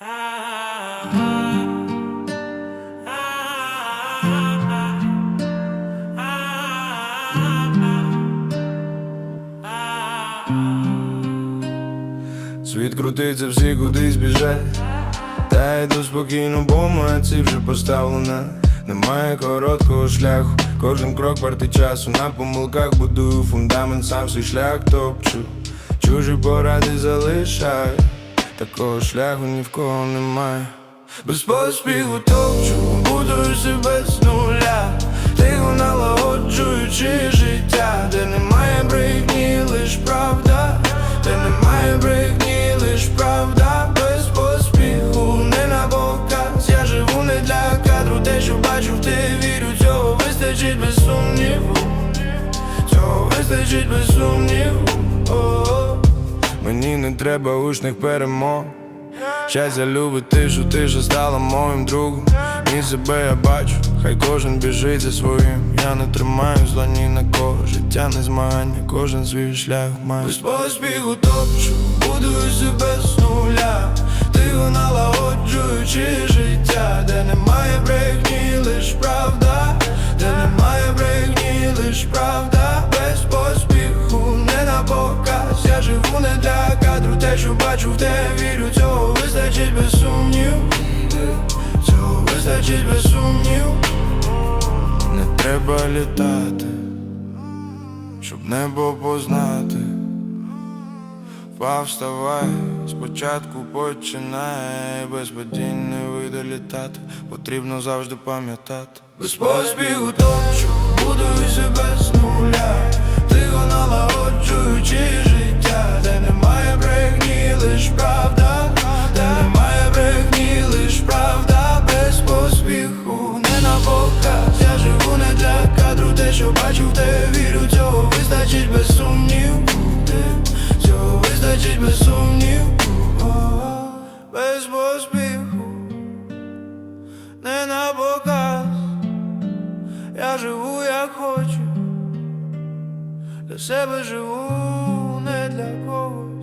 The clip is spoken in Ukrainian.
Світ крутиться, всі кудись біжать. Та йду спокійно, бо моя ціль вже поставлена. Немає короткого шляху, кожен крок вартий часу. На помилках будую фундамент, сам свій шлях топчу. Чужі поради залишаю, такого шляху ні в кого немає. Без поспіху топчу, будую себе з нуля, тихо налагоджуючи життя, де немає брехні, лиш правда, де немає брехні, лиш правда, без поспіху, не на показ. Я живу не для кадру, те, що бачу, те вірю, цього вистачить без сумніву, цього вистачить без сумніву. Треба гучних перемог. Щастя любить тишу, тиша стала моїм другом. І себе я бачу, хай кожен біжить за своїм. Я не тримаю зла ні на кого. Життя не змагання, кожен свій шлях має. Без поспіху топчу, будую себе з нуля. Що бачу, в те вірю, цього вистачить без сумнів. Цього вистачить без сумнів. Не треба літати, щоб небо познати. Впав, вставай, спочатку починай, без падінь не вийде літати, потрібно завжди пам'ятати. Без поспіху топчу, як хочу, для себе живу, не для когось.